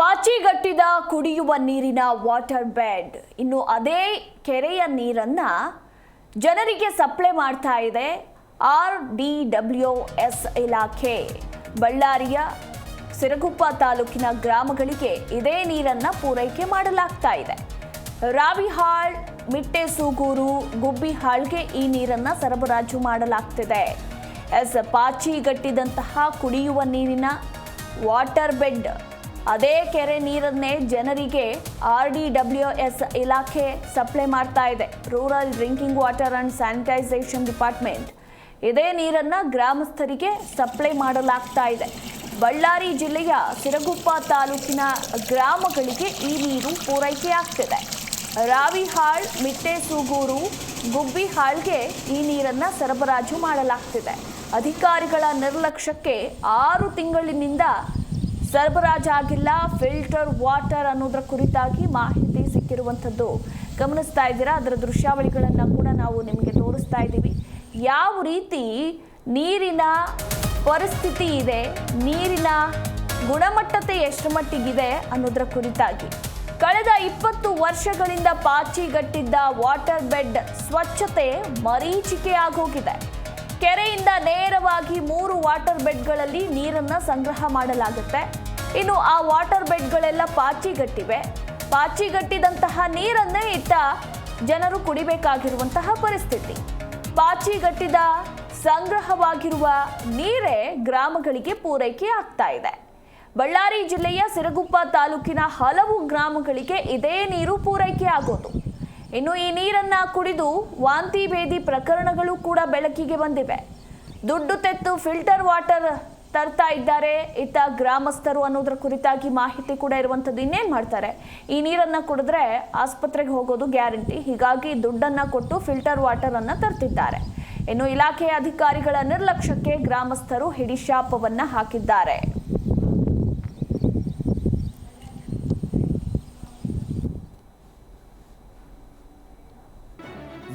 ಪಾಚಿಗಟ್ಟಿದ ಕುಡಿಯುವ ನೀರಿನ water bed ಇನ್ನು ಅದೇ ಕೆರೆಯ ನೀರನ್ನ ಜನರಿಗೆ ಸಪ್ಲೈ ಮಾಡ್ತಾ ಇದೆ ಆರ್ ಡಿ ಡಬ್ಲ್ಯೂ ಎಸ್ ಇಲಾಖೆ. ಬಳ್ಳಾರಿಯ ಸಿರಗುಪ್ಪ ತಾಲೂಕಿನ ಗ್ರಾಮಗಳಿಗೆ ಇದೇ ನೀರನ್ನ ಪೂರೈಕೆ ಮಾಡಲಾಗ್ತಾ ಇದೆ. ರಾವಿಹಾಳ್ ಮಿಟ್ಟೆ ಸೂಗೂರು ಗುಬ್ಬಿಹಾಳ್ಗೆ ಈ ನೀರನ್ನ ಸರಬರಾಜು ಮಾಡಲಾಗ್ತಿದೆ. ಎಸ್ ಪಾಚಿಗಟ್ಟಿದಂತಹ ಕುಡಿಯುವ ನೀರಿನ ವಾಟರ್ ಬೆಡ್ ಅದೇ ಕೆರೆ ನೀರನ್ನೇ ಜನರಿಗೆ ಆರ್ ಡಿ ಡಬ್ಲ್ಯೂ ಎಸ್ ಇಲಾಖೆ ಸಪ್ಲೈ ಮಾಡ್ತಾ ಇದೆ. Rural drinking water and sanitisation department. ಇದೇ ನೀರನ್ನು ಗ್ರಾಮಸ್ಥರಿಗೆ ಸಪ್ಲೈ ಮಾಡಲಾಗ್ತಾ ಇದೆ. ಬಳ್ಳಾರಿ ಜಿಲ್ಲೆಯ ಸಿರಗುಪ್ಪ ತಾಲೂಕಿನ ಗ್ರಾಮಗಳಿಗೆ ಈ ನೀರು ಪೂರೈಕೆಯಾಗ್ತಿದೆ ರಾವಿಹಾಳ್ ಮಿಟ್ಟೆಸೂಗೂರು ಗುಬ್ಬಿಹಾಳ್ಗೆ ಈ ನೀರನ್ನು ಸರಬರಾಜು ಮಾಡಲಾಗ್ತಿದೆ. ಅಧಿಕಾರಿಗಳ ನಿರ್ಲಕ್ಷ್ಯಕ್ಕೆ ಆರು ತಿಂಗಳಿನಿಂದ ಸರಬರಾಜಾಗಿಲ್ಲ ಫಿಲ್ಟರ್ ವಾಟರ್ ಅನ್ನೋದರ ಕುರಿತಾಗಿ ಮಾಹಿತಿ ಸಿಕ್ಕಿರುವಂಥದ್ದು. ಗಮನಿಸ್ತಾ ಇದ್ದೀರಾ? ಅದರ ದೃಶ್ಯಾವಳಿಗಳನ್ನು ಕೂಡ ನಾವು ನಿಮಗೆ ತೋರಿಸ್ತಾ ಇದ್ದೀವಿ. ಯಾವ ರೀತಿ ನೀರಿನ ಪರಿಸ್ಥಿತಿ ಇದೆ, ನೀರಿನ ಗುಣಮಟ್ಟತೆ ಎಷ್ಟು ಮಟ್ಟಿಗಿದೆ ಅನ್ನೋದರ ಕುರಿತಾಗಿ. ಕಳೆದ ಇಪ್ಪತ್ತು ವರ್ಷಗಳಿಂದ ಪಾಚಿಗಟ್ಟಿದ್ದ ವಾಟರ್ ಬೆಡ್ ಸ್ವಚ್ಛತೆ ಮರೀಚಿಕೆ ಆಗೋಗಿದೆ ಕೆರೆಯಿಂದ ನೇರವಾಗಿ ಮೂರು ವಾಟರ್ ಬೆಡ್ಗಳಲ್ಲಿ ನೀರನ್ನ ಸಂಗ್ರಹ ಮಾಡಲಾಗುತ್ತೆ. ಇನ್ನು ಆ ವಾಟರ್ ಬೆಡ್ಗಳೆಲ್ಲ ಪಾಚಿಗಟ್ಟಿವೆ. ಪಾಚಿಗಟ್ಟಿದಂತಹ ನೀರನ್ನೇ ಇಟ್ಟ ಜನರು ಕುಡಿಬೇಕಾಗಿರುವಂತಹ ಪರಿಸ್ಥಿತಿ. ಪಾಚಿಗಟ್ಟಿದ ಸಂಗ್ರಹವಾಗಿರುವ ನೀರೇ ಗ್ರಾಮಗಳಿಗೆ ಪೂರೈಕೆ ಆಗ್ತಾ ಇದೆ. ಬಳ್ಳಾರಿ ಜಿಲ್ಲೆಯ ಸಿರಗುಪ್ಪ ತಾಲೂಕಿನ ಹಲವು ಗ್ರಾಮಗಳಿಗೆ ಇದೇ ನೀರು ಪೂರೈಕೆ ಆಗೋದು. ಇನ್ನು ಈ ನೀರನ್ನ ಕುಡಿದು ವಾಂತಿ ಭೇದಿ ಪ್ರಕರಣಗಳು ಕೂಡ ಬೆಳಕಿಗೆ ಬಂದಿವೆ. ದುಡ್ಡು ತೆತ್ತು ಫಿಲ್ಟರ್ ವಾಟರ್ ತರ್ತಾ ಇದ್ದಾರೆ. ಇತ್ತ ಗ್ರಾಮಸ್ಥರು ಅನ್ನೋದ್ರ ಕುರಿತಾಗಿ ಮಾಹಿತಿ ಕೂಡ ಇರುವಂಥದ್ದು ಇನ್ನೇನು ಮಾಡ್ತಾರೆ? ಈ ನೀರನ್ನ ಕುಡಿದ್ರೆ ಆಸ್ಪತ್ರೆಗೆ ಹೋಗೋದು ಗ್ಯಾರಂಟಿ. ಹೀಗಾಗಿ ದುಡ್ಡನ್ನ ಕೊಟ್ಟು ಫಿಲ್ಟರ್ ವಾಟರ್ ಅನ್ನ ತರ್ತಿದ್ದಾರೆ. ಇನ್ನು ಇಲಾಖೆಯ ಅಧಿಕಾರಿಗಳ ನಿರ್ಲಕ್ಷ್ಯಕ್ಕೆ ಗ್ರಾಮಸ್ಥರು ಹಿಡಿಶಾಪವನ್ನ ಹಾಕಿದ್ದಾರೆ.